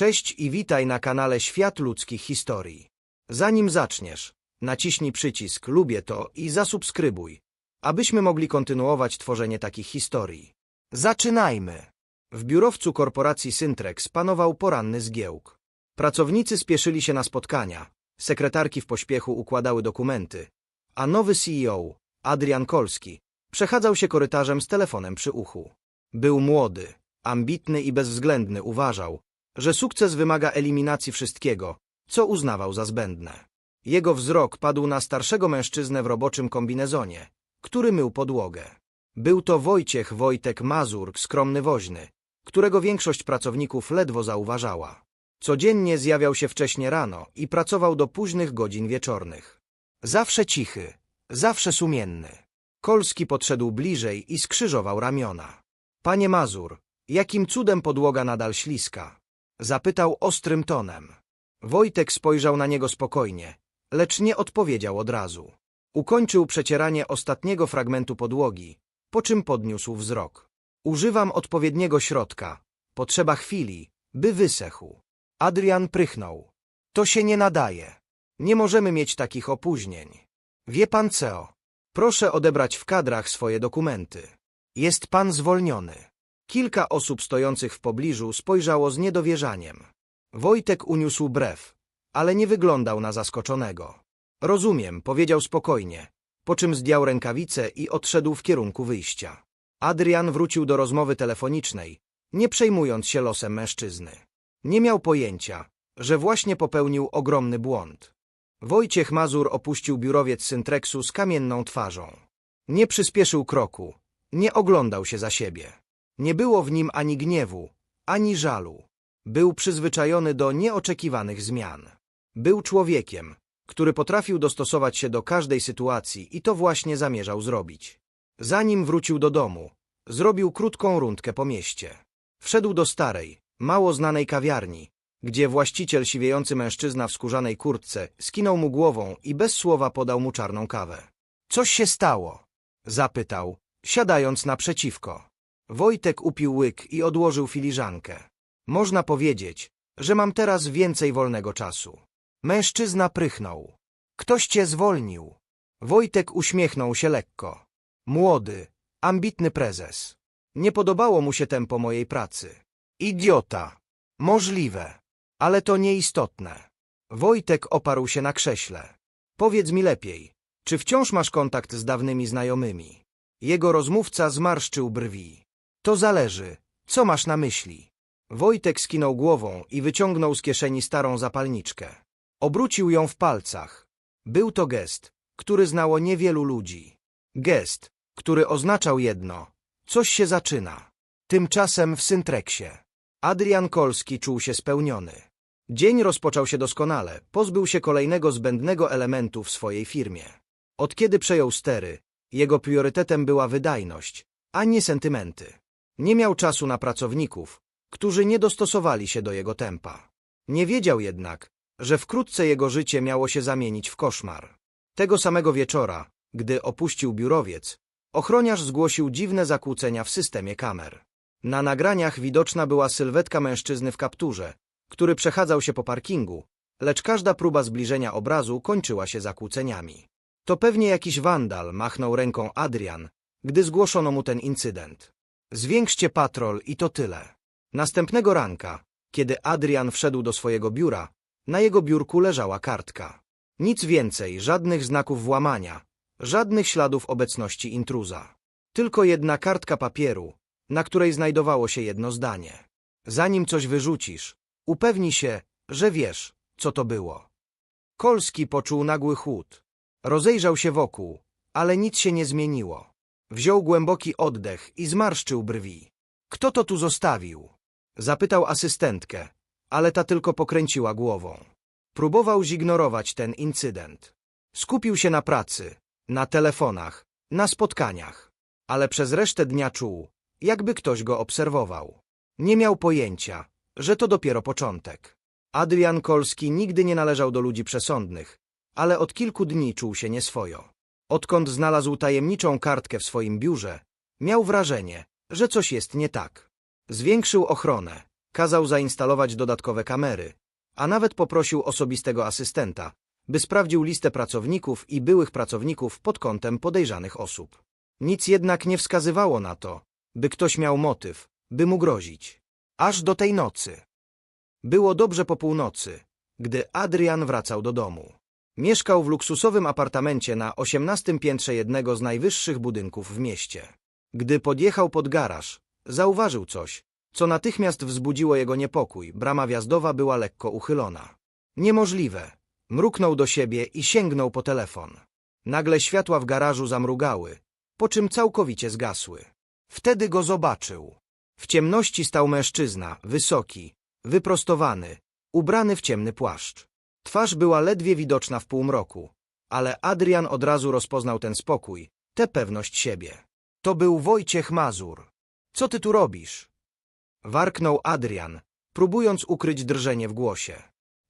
Cześć i witaj na kanale Świat Ludzkich Historii. Zanim zaczniesz, naciśnij przycisk Lubię to i zasubskrybuj, abyśmy mogli kontynuować tworzenie takich historii. Zaczynajmy! W biurowcu korporacji Syntrex panował poranny zgiełk. Pracownicy spieszyli się na spotkania, sekretarki w pośpiechu układały dokumenty, a nowy CEO, Adrian Kolski, przechadzał się korytarzem z telefonem przy uchu. Był młody, ambitny i bezwzględny, uważał, że sukces wymaga eliminacji wszystkiego, co uznawał za zbędne. Jego wzrok padł na starszego mężczyznę w roboczym kombinezonie, który mył podłogę. Był to Wojciech Wojtek Mazur, skromny woźny, którego większość pracowników ledwo zauważała. Codziennie zjawiał się wcześnie rano i pracował do późnych godzin wieczornych. Zawsze cichy, zawsze sumienny. Kolski podszedł bliżej i skrzyżował ramiona. Panie Mazur, jakim cudem podłoga nadal śliska? Zapytał ostrym tonem. Wojtek spojrzał na niego spokojnie, lecz nie odpowiedział od razu. Ukończył przecieranie ostatniego fragmentu podłogi, po czym podniósł wzrok. Używam odpowiedniego środka. Potrzeba chwili, by wysechł. Adrian prychnął. To się nie nadaje. Nie możemy mieć takich opóźnień. Wie pan co? Proszę odebrać w kadrach swoje dokumenty. Jest pan zwolniony. Kilka osób stojących w pobliżu spojrzało z niedowierzaniem. Wojtek uniósł brew, ale nie wyglądał na zaskoczonego. Rozumiem, powiedział spokojnie, po czym zdjął rękawice i odszedł w kierunku wyjścia. Adrian wrócił do rozmowy telefonicznej, nie przejmując się losem mężczyzny. Nie miał pojęcia, że właśnie popełnił ogromny błąd. Wojciech Mazur opuścił biurowiec Syntreksu z kamienną twarzą. Nie przyspieszył kroku, nie oglądał się za siebie. Nie było w nim ani gniewu, ani żalu. Był przyzwyczajony do nieoczekiwanych zmian. Był człowiekiem, który potrafił dostosować się do każdej sytuacji i to właśnie zamierzał zrobić. Zanim wrócił do domu, zrobił krótką rundkę po mieście. Wszedł do starej, mało znanej kawiarni, gdzie właściciel siwiejący mężczyzna w skórzanej kurtce skinął mu głową i bez słowa podał mu czarną kawę. Coś się stało? Zapytał, siadając naprzeciwko. Wojtek upił łyk i odłożył filiżankę. Można powiedzieć, że mam teraz więcej wolnego czasu. Mężczyzna prychnął. Ktoś cię zwolnił. Wojtek uśmiechnął się lekko. Młody, ambitny prezes. Nie podobało mu się tempo mojej pracy. Idiota. Możliwe. Ale to nieistotne. Wojtek oparł się na krześle. Powiedz mi lepiej, czy wciąż masz kontakt z dawnymi znajomymi? Jego rozmówca zmarszczył brwi. To zależy. Co masz na myśli? Wojtek skinął głową i wyciągnął z kieszeni starą zapalniczkę. Obrócił ją w palcach. Był to gest, który znało niewielu ludzi. Gest, który oznaczał jedno. Coś się zaczyna. Tymczasem w Syntreksie. Adrian Kolski czuł się spełniony. Dzień rozpoczął się doskonale, pozbył się kolejnego zbędnego elementu w swojej firmie. Od kiedy przejął stery, jego priorytetem była wydajność, a nie sentymenty. Nie miał czasu na pracowników, którzy nie dostosowali się do jego tempa. Nie wiedział jednak, że wkrótce jego życie miało się zamienić w koszmar. Tego samego wieczora, gdy opuścił biurowiec, ochroniarz zgłosił dziwne zakłócenia w systemie kamer. Na nagraniach widoczna była sylwetka mężczyzny w kapturze, który przechadzał się po parkingu, lecz każda próba zbliżenia obrazu kończyła się zakłóceniami. To pewnie jakiś wandal, machnął ręką Adrian, gdy zgłoszono mu ten incydent. Zwiększcie patrol i to tyle. Następnego ranka, kiedy Adrian wszedł do swojego biura, na jego biurku leżała kartka. Nic więcej, żadnych znaków włamania, żadnych śladów obecności intruza. Tylko jedna kartka papieru, na której znajdowało się jedno zdanie. Zanim coś wyrzucisz, upewnij się, że wiesz, co to było. Kolski poczuł nagły chłód. Rozejrzał się wokół, ale nic się nie zmieniło. Wziął głęboki oddech i zmarszczył brwi. Kto to tu zostawił? Zapytał asystentkę, ale ta tylko pokręciła głową. Próbował zignorować ten incydent. Skupił się na pracy, na telefonach, na spotkaniach, ale przez resztę dnia czuł, jakby ktoś go obserwował. Nie miał pojęcia, że to dopiero początek. Adrian Kolski nigdy nie należał do ludzi przesądnych, ale od kilku dni czuł się nieswojo. Odkąd znalazł tajemniczą kartkę w swoim biurze, miał wrażenie, że coś jest nie tak. Zwiększył ochronę, Kazał zainstalować dodatkowe kamery, a nawet poprosił osobistego asystenta, by sprawdził listę pracowników i byłych pracowników pod kątem podejrzanych osób. Nic jednak nie wskazywało na to, by ktoś miał motyw, by mu grozić. Aż do tej nocy. Było dobrze po północy, gdy Adrian wracał do domu. Mieszkał w luksusowym apartamencie na osiemnastym piętrze jednego z najwyższych budynków w mieście. Gdy podjechał pod garaż, zauważył coś, co natychmiast wzbudziło jego niepokój. Brama wjazdowa była lekko uchylona. Niemożliwe. Mruknął do siebie i sięgnął po telefon. Nagle światła w garażu zamrugały, po czym całkowicie zgasły. Wtedy go zobaczył. W ciemności stał mężczyzna, wysoki, wyprostowany, ubrany w ciemny płaszcz. Twarz była ledwie widoczna w półmroku, ale Adrian od razu rozpoznał ten spokój, tę pewność siebie. To był Wojciech Mazur. Co ty tu robisz? Warknął Adrian, próbując ukryć drżenie w głosie.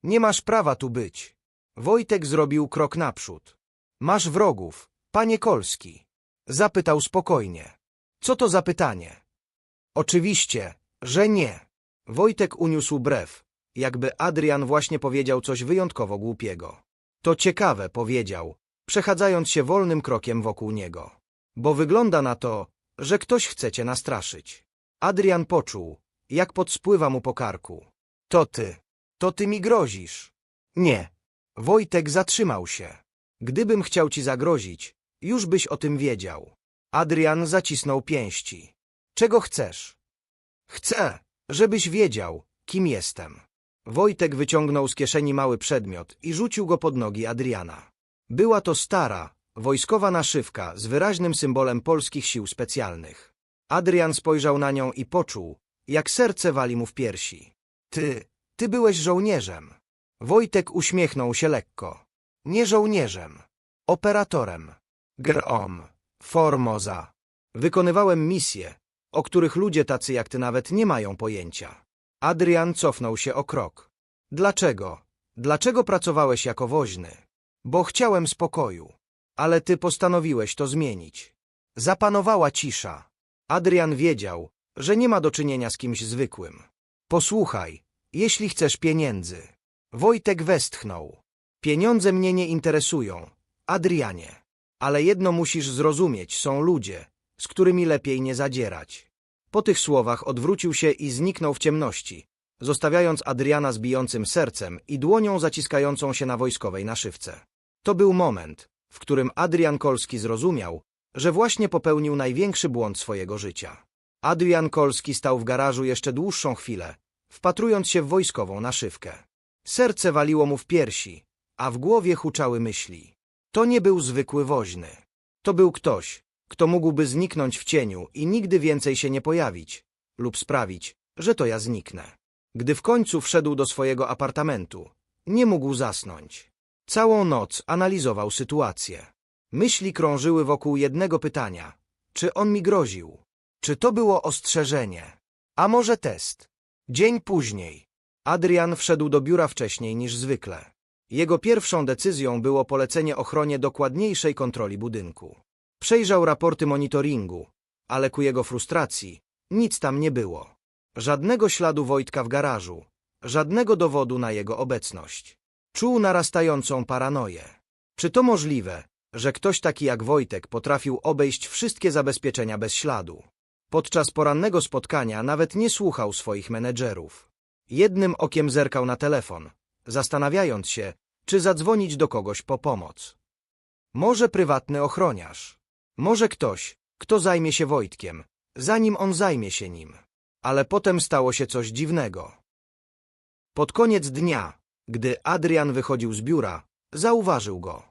Nie masz prawa tu być. Wojtek zrobił krok naprzód. Masz wrogów, panie Kolski. Zapytał spokojnie. Co to za pytanie? Oczywiście, że nie. Wojtek uniósł brew, jakby Adrian właśnie powiedział coś wyjątkowo głupiego. To ciekawe, powiedział, przechadzając się wolnym krokiem wokół niego. Bo wygląda na to, że ktoś chce cię nastraszyć. Adrian poczuł, jak podspływa mu po karku. To ty. To ty mi grozisz. Nie. Wojtek zatrzymał się. Gdybym chciał ci zagrozić, już byś o tym wiedział. Adrian zacisnął pięści. Czego chcesz? Chcę, żebyś wiedział, kim jestem. Wojtek wyciągnął z kieszeni mały przedmiot i rzucił go pod nogi Adriana. Była to stara, wojskowa naszywka z wyraźnym symbolem polskich sił specjalnych. Adrian spojrzał na nią i poczuł, jak serce wali mu w piersi. Ty, ty byłeś żołnierzem. Wojtek uśmiechnął się lekko. Nie żołnierzem, operatorem. Grom, Formoza. Wykonywałem misje, o których ludzie tacy jak ty nawet nie mają pojęcia. Adrian cofnął się o krok. Dlaczego? Dlaczego pracowałeś jako woźny? Bo chciałem spokoju. Ale ty postanowiłeś to zmienić. Zapanowała cisza. Adrian wiedział, że nie ma do czynienia z kimś zwykłym. Posłuchaj, jeśli chcesz pieniędzy. Wojtek westchnął. Pieniądze mnie nie interesują. Adrianie. Ale jedno musisz zrozumieć, są ludzie, z którymi lepiej nie zadzierać. Po tych słowach odwrócił się i zniknął w ciemności, zostawiając Adriana z bijącym sercem i dłonią zaciskającą się na wojskowej naszywce. To był moment, w którym Adrian Kolski zrozumiał, że właśnie popełnił największy błąd swojego życia. Adrian Kolski stał w garażu jeszcze dłuższą chwilę, wpatrując się w wojskową naszywkę. Serce waliło mu w piersi, a w głowie huczały myśli. To nie był zwykły woźny. To był ktoś, kto mógłby zniknąć w cieniu i nigdy więcej się nie pojawić, lub sprawić, że to ja zniknę. Gdy w końcu wszedł do swojego apartamentu, nie mógł zasnąć. Całą noc analizował sytuację. Myśli krążyły wokół jednego pytania. Czy on mi groził? Czy to było ostrzeżenie? A może test? Dzień później. Adrian wszedł do biura wcześniej niż zwykle. Jego pierwszą decyzją było polecenie ochronie dokładniejszej kontroli budynku. Przejrzał raporty monitoringu, ale ku jego frustracji nic tam nie było. Żadnego śladu Wojtka w garażu, żadnego dowodu na jego obecność. Czuł narastającą paranoję. Czy to możliwe, że ktoś taki jak Wojtek potrafił obejść wszystkie zabezpieczenia bez śladu? Podczas porannego spotkania nawet nie słuchał swoich menedżerów. Jednym okiem zerkał na telefon, zastanawiając się, czy zadzwonić do kogoś po pomoc. Może prywatny ochroniarz. Może ktoś, kto zajmie się Wojtkiem, zanim on zajmie się nim. Ale potem stało się coś dziwnego. Pod koniec dnia, gdy Adrian wychodził z biura, zauważył go.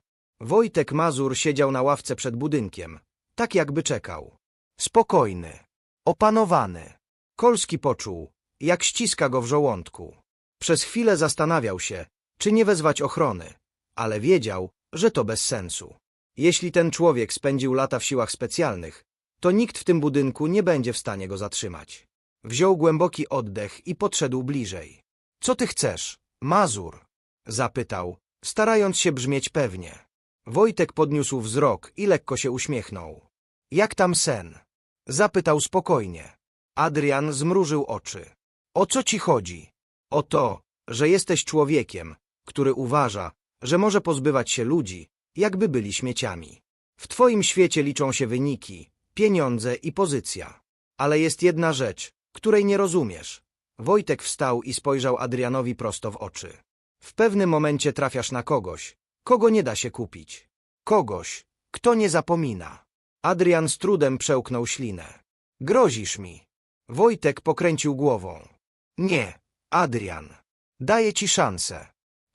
Wojtek Mazur siedział na ławce przed budynkiem, tak jakby czekał. Spokojny, opanowany. Kolski poczuł, jak ściska go w żołądku. Przez chwilę zastanawiał się, czy nie wezwać ochrony, ale wiedział, że to bez sensu. Jeśli ten człowiek spędził lata w siłach specjalnych, to nikt w tym budynku nie będzie w stanie go zatrzymać. Wziął głęboki oddech i podszedł bliżej. Co ty chcesz, Mazur? Zapytał, starając się brzmieć pewnie. Wojtek podniósł wzrok i lekko się uśmiechnął. Jak tam sen? Zapytał spokojnie. Adrian zmrużył oczy. O co ci chodzi? O to, że jesteś człowiekiem, który uważa, że może pozbywać się ludzi, jakby byli śmieciami. W twoim świecie liczą się wyniki, pieniądze i pozycja. Ale jest jedna rzecz, której nie rozumiesz. Wojtek wstał i spojrzał Adrianowi prosto w oczy. W pewnym momencie trafiasz na kogoś, kogo nie da się kupić. Kogoś, kto nie zapomina. Adrian z trudem przełknął ślinę. Grozisz mi. Wojtek pokręcił głową. Nie, Adrian. Daję ci szansę.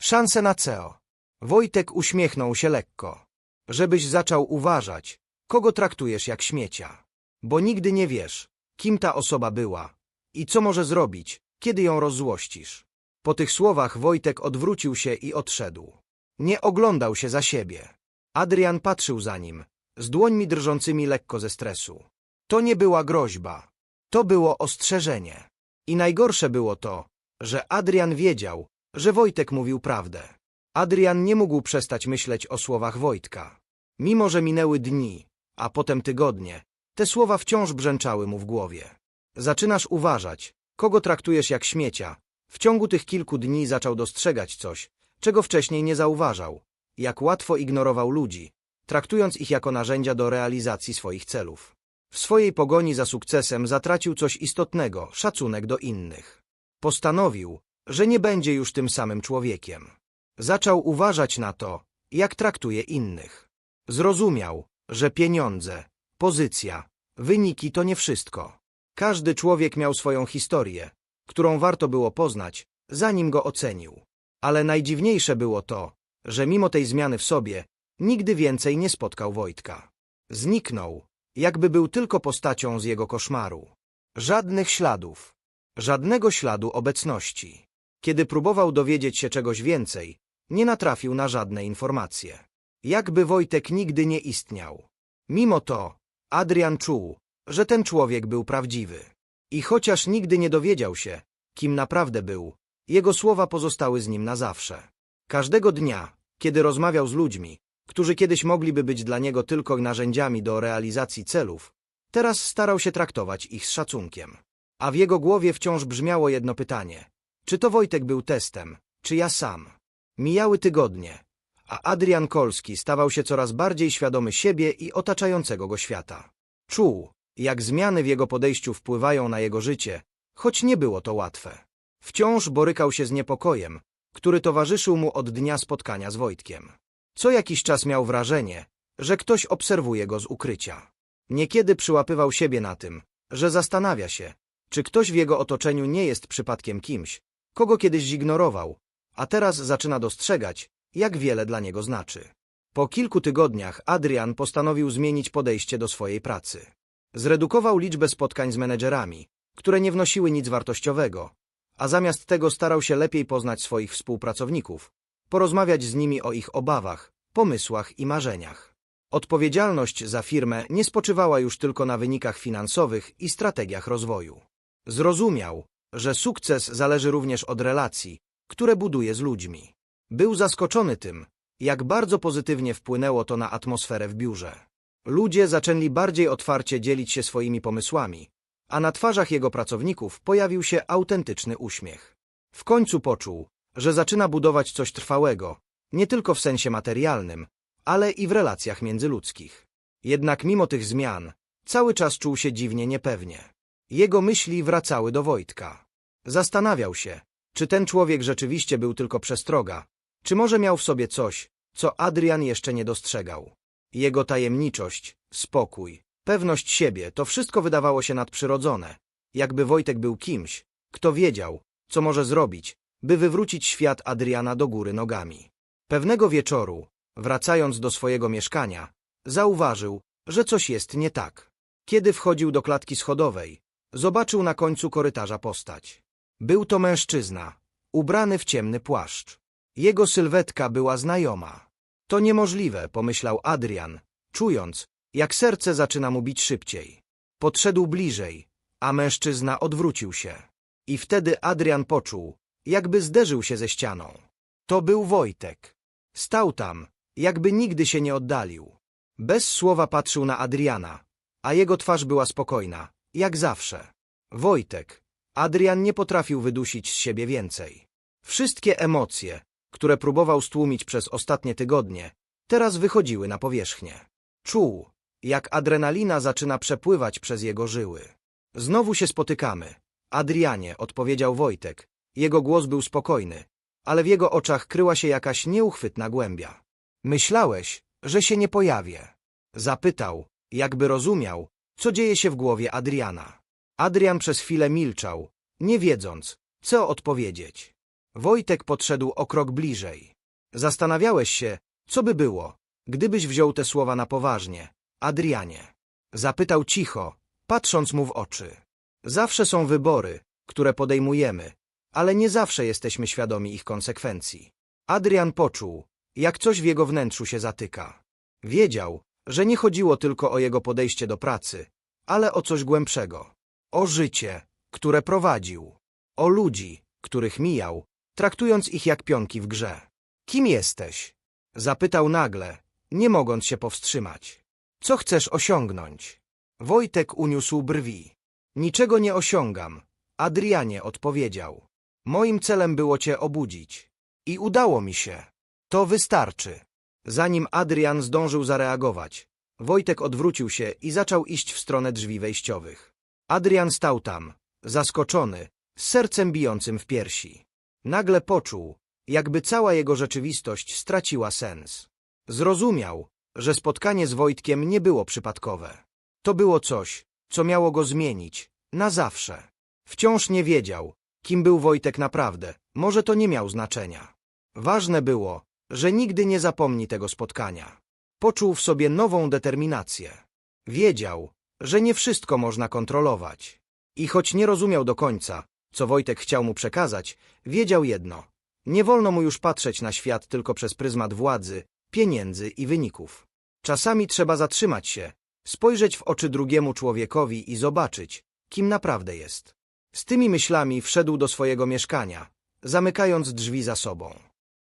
Szansę na CEO. Wojtek uśmiechnął się lekko. Żebyś zaczął uważać, kogo traktujesz jak śmiecia. Bo nigdy nie wiesz, kim ta osoba była i co może zrobić, kiedy ją rozzłościsz. Po tych słowach Wojtek odwrócił się i odszedł. Nie oglądał się za siebie. Adrian patrzył za nim, z dłońmi drżącymi lekko ze stresu. To nie była groźba. To było ostrzeżenie. I najgorsze było to, że Adrian wiedział, że Wojtek mówił prawdę. Adrian nie mógł przestać myśleć o słowach Wojtka. Mimo, że minęły dni, a potem tygodnie, te słowa wciąż brzęczały mu w głowie. Zaczynasz uważać, kogo traktujesz jak śmiecia. W ciągu tych kilku dni zaczął dostrzegać coś, czego wcześniej nie zauważał. Jak łatwo ignorował ludzi, traktując ich jako narzędzia do realizacji swoich celów. W swojej pogoni za sukcesem zatracił coś istotnego szacunek do innych. Postanowił, że nie będzie już tym samym człowiekiem. Zaczął uważać na to, jak traktuje innych. Zrozumiał, że pieniądze, pozycja, wyniki to nie wszystko. Każdy człowiek miał swoją historię, którą warto było poznać, zanim go ocenił. Ale najdziwniejsze było to, że mimo tej zmiany w sobie, nigdy więcej nie spotkał Wojtka. Zniknął, jakby był tylko postacią z jego koszmaru. Żadnych śladów, żadnego śladu obecności. Kiedy próbował dowiedzieć się czegoś więcej, nie natrafił na żadne informacje. Jakby Wojtek nigdy nie istniał. Mimo to, Adrian czuł, że ten człowiek był prawdziwy. I chociaż nigdy nie dowiedział się, kim naprawdę był, jego słowa pozostały z nim na zawsze. Każdego dnia, kiedy rozmawiał z ludźmi, którzy kiedyś mogliby być dla niego tylko narzędziami do realizacji celów, teraz starał się traktować ich z szacunkiem. A w jego głowie wciąż brzmiało jedno pytanie. Czy to Wojtek był testem, czy ja sam? Mijały tygodnie, a Adrian Kolski stawał się coraz bardziej świadomy siebie i otaczającego go świata. Czuł, jak zmiany w jego podejściu wpływają na jego życie, choć nie było to łatwe. Wciąż borykał się z niepokojem, który towarzyszył mu od dnia spotkania z Wojtkiem. Co jakiś czas miał wrażenie, że ktoś obserwuje go z ukrycia. Niekiedy przyłapywał siebie na tym, że zastanawia się, czy ktoś w jego otoczeniu nie jest przypadkiem kimś, kogo kiedyś zignorował, a teraz zaczyna dostrzegać, jak wiele dla niego znaczy. Po kilku tygodniach Adrian postanowił zmienić podejście do swojej pracy. Zredukował liczbę spotkań z menedżerami, które nie wnosiły nic wartościowego, a zamiast tego starał się lepiej poznać swoich współpracowników, porozmawiać z nimi o ich obawach, pomysłach i marzeniach. Odpowiedzialność za firmę nie spoczywała już tylko na wynikach finansowych i strategiach rozwoju. Zrozumiał, że sukces zależy również od relacji, które buduje z ludźmi. Był zaskoczony tym, jak bardzo pozytywnie wpłynęło to na atmosferę w biurze. Ludzie zaczęli bardziej otwarcie dzielić się swoimi pomysłami, a na twarzach jego pracowników pojawił się autentyczny uśmiech. W końcu poczuł, że zaczyna budować coś trwałego, nie tylko w sensie materialnym, ale i w relacjach międzyludzkich. Jednak mimo tych zmian, cały czas czuł się dziwnie niepewnie. Jego myśli wracały do Wojtka. Zastanawiał się, czy ten człowiek rzeczywiście był tylko przestroga, czy może miał w sobie coś, co Adrian jeszcze nie dostrzegał. Jego tajemniczość, spokój, pewność siebie, to wszystko wydawało się nadprzyrodzone, jakby Wojtek był kimś, kto wiedział, co może zrobić, by wywrócić świat Adriana do góry nogami. Pewnego wieczoru, wracając do swojego mieszkania, zauważył, że coś jest nie tak. Kiedy wchodził do klatki schodowej, zobaczył na końcu korytarza postać. Był to mężczyzna, ubrany w ciemny płaszcz. Jego sylwetka była znajoma. To niemożliwe, pomyślał Adrian, czując, jak serce zaczyna mu bić szybciej. Podszedł bliżej, a mężczyzna odwrócił się. I wtedy Adrian poczuł, jakby zderzył się ze ścianą. To był Wojtek. Stał tam, jakby nigdy się nie oddalił. Bez słowa patrzył na Adriana, a jego twarz była spokojna, jak zawsze. Wojtek, Adrian nie potrafił wydusić z siebie więcej. Wszystkie emocje, które próbował stłumić przez ostatnie tygodnie, teraz wychodziły na powierzchnię. Czuł, jak adrenalina zaczyna przepływać przez jego żyły. Znowu się spotykamy. Adrianie, odpowiedział Wojtek. Jego głos był spokojny, ale w jego oczach kryła się jakaś nieuchwytna głębia. Myślałeś, że się nie pojawię. Zapytał, jakby rozumiał, co dzieje się w głowie Adriana. Adrian przez chwilę milczał, nie wiedząc, co odpowiedzieć. Wojtek podszedł o krok bliżej. Zastanawiałeś się, co by było, gdybyś wziął te słowa na poważnie. Adrianie. Zapytał cicho, patrząc mu w oczy. Zawsze są wybory, które podejmujemy, ale nie zawsze jesteśmy świadomi ich konsekwencji. Adrian poczuł, jak coś w jego wnętrzu się zatyka. Wiedział, że nie chodziło tylko o jego podejście do pracy, ale o coś głębszego. O życie, które prowadził. O ludzi, których mijał, traktując ich jak pionki w grze. Kim jesteś? Zapytał nagle, nie mogąc się powstrzymać. Co chcesz osiągnąć? Wojtek uniósł brwi. Niczego nie osiągam. Adrianie odpowiedział. Moim celem było cię obudzić. I udało mi się. To wystarczy. Zanim Adrian zdążył zareagować, Wojtek odwrócił się i zaczął iść w stronę drzwi wejściowych. Adrian stał tam, zaskoczony, z sercem bijącym w piersi. Nagle poczuł, jakby cała jego rzeczywistość straciła sens. Zrozumiał, że spotkanie z Wojtkiem nie było przypadkowe. To było coś, co miało go zmienić, na zawsze. Wciąż nie wiedział, kim był Wojtek naprawdę, może to nie miał znaczenia. Ważne było, że nigdy nie zapomni tego spotkania. Poczuł w sobie nową determinację. Wiedział, że nie wszystko można kontrolować. I choć nie rozumiał do końca, co Wojtek chciał mu przekazać, wiedział jedno. Nie wolno mu już patrzeć na świat tylko przez pryzmat władzy, pieniędzy i wyników. Czasami trzeba zatrzymać się, spojrzeć w oczy drugiemu człowiekowi i zobaczyć, kim naprawdę jest. Z tymi myślami wszedł do swojego mieszkania, zamykając drzwi za sobą.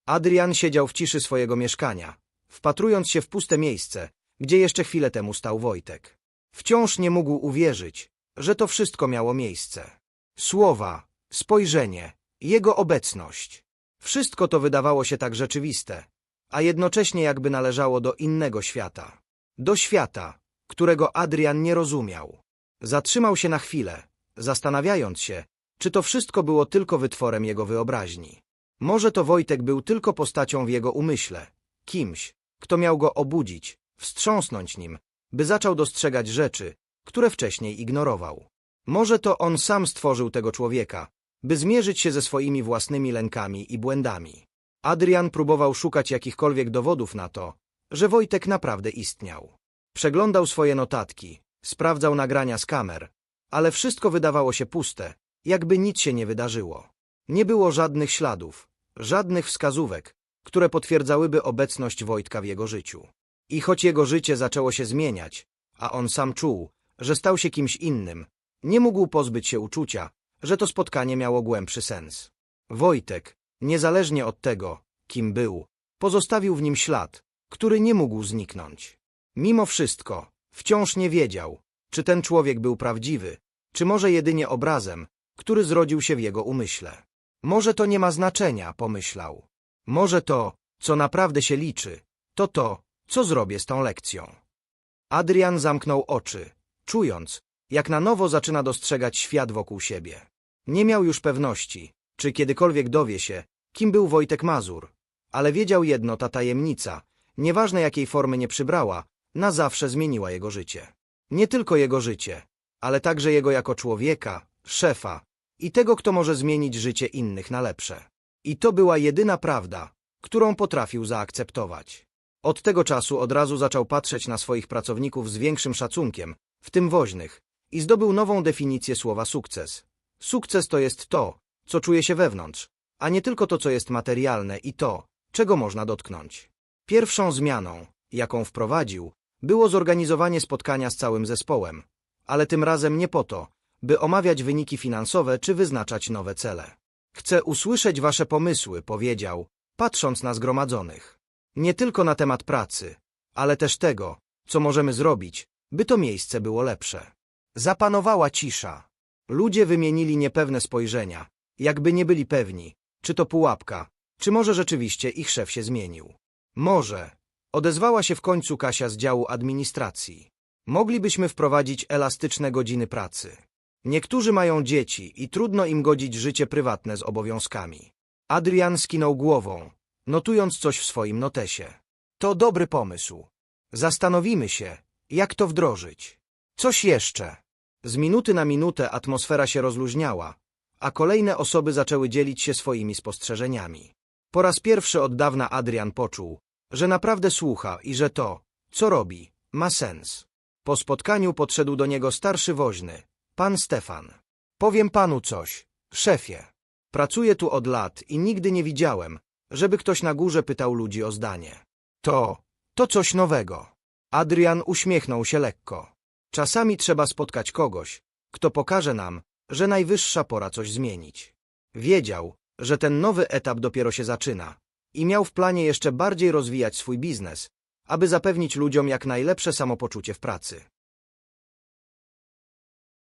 Adrian siedział w ciszy swojego mieszkania, wpatrując się w puste miejsce, gdzie jeszcze chwilę temu stał Wojtek. Wciąż nie mógł uwierzyć, że to wszystko miało miejsce. Słowa, spojrzenie, jego obecność. Wszystko to wydawało się tak rzeczywiste, a jednocześnie jakby należało do innego świata. Do świata, którego Adrian nie rozumiał. Zatrzymał się na chwilę, zastanawiając się, czy to wszystko było tylko wytworem jego wyobraźni. Może to Wojtek był tylko postacią w jego umyśle, kimś, kto miał go obudzić, wstrząsnąć nim, by zaczął dostrzegać rzeczy, które wcześniej ignorował. Może to on sam stworzył tego człowieka, by zmierzyć się ze swoimi własnymi lękami i błędami. Adrian próbował szukać jakichkolwiek dowodów na to, że Wojtek naprawdę istniał. Przeglądał swoje notatki, sprawdzał nagrania z kamer, ale wszystko wydawało się puste, jakby nic się nie wydarzyło. Nie było żadnych śladów, żadnych wskazówek, które potwierdzałyby obecność Wojtka w jego życiu. I choć jego życie zaczęło się zmieniać, a on sam czuł, że stał się kimś innym, nie mógł pozbyć się uczucia, że to spotkanie miało głębszy sens. Wojtek, niezależnie od tego, kim był, pozostawił w nim ślad, który nie mógł zniknąć. Mimo wszystko, wciąż nie wiedział, czy ten człowiek był prawdziwy, czy może jedynie obrazem, który zrodził się w jego umyśle. Może to nie ma znaczenia, pomyślał. Może to, co naprawdę się liczy, to to, co zrobię z tą lekcją. Adrian zamknął oczy, czując, jak na nowo zaczyna dostrzegać świat wokół siebie. Nie miał już pewności, czy kiedykolwiek dowie się, kim był Wojtek Mazur, ale wiedział jedno, ta tajemnica, nieważne jakiej formy nie przybrała, na zawsze zmieniła jego życie. Nie tylko jego życie, ale także jego jako człowieka, szefa i tego, kto może zmienić życie innych na lepsze. I to była jedyna prawda, którą potrafił zaakceptować. Od tego czasu od razu zaczął patrzeć na swoich pracowników z większym szacunkiem, w tym woźnych, i zdobył nową definicję słowa sukces. Sukces to jest to, co czuje się wewnątrz, a nie tylko to, co jest materialne i to, czego można dotknąć. Pierwszą zmianą, jaką wprowadził, było zorganizowanie spotkania z całym zespołem, ale tym razem nie po to, by omawiać wyniki finansowe czy wyznaczać nowe cele. Chcę usłyszeć wasze pomysły, powiedział, patrząc na zgromadzonych. Nie tylko na temat pracy, ale też tego, co możemy zrobić, by to miejsce było lepsze. Zapanowała cisza. Ludzie wymienili niepewne spojrzenia, jakby nie byli pewni, czy to pułapka, czy może rzeczywiście ich szef się zmienił. Może. Odezwała się w końcu Kasia z działu administracji. Moglibyśmy wprowadzić elastyczne godziny pracy. Niektórzy mają dzieci i trudno im godzić życie prywatne z obowiązkami. Adrian skinął głową, notując coś w swoim notesie. To dobry pomysł. Zastanowimy się, jak to wdrożyć. Coś jeszcze. Z minuty na minutę atmosfera się rozluźniała, a kolejne osoby zaczęły dzielić się swoimi spostrzeżeniami. Po raz pierwszy od dawna Adrian poczuł, że naprawdę słucha i że to, co robi, ma sens. Po spotkaniu podszedł do niego starszy woźny, pan Stefan. Powiem panu coś, szefie. Pracuję tu od lat i nigdy nie widziałem, żeby ktoś na górze pytał ludzi o zdanie. To, to coś nowego. Adrian uśmiechnął się lekko. Czasami trzeba spotkać kogoś, kto pokaże nam, że najwyższa pora coś zmienić. Wiedział, że ten nowy etap dopiero się zaczyna i miał w planie jeszcze bardziej rozwijać swój biznes, aby zapewnić ludziom jak najlepsze samopoczucie w pracy.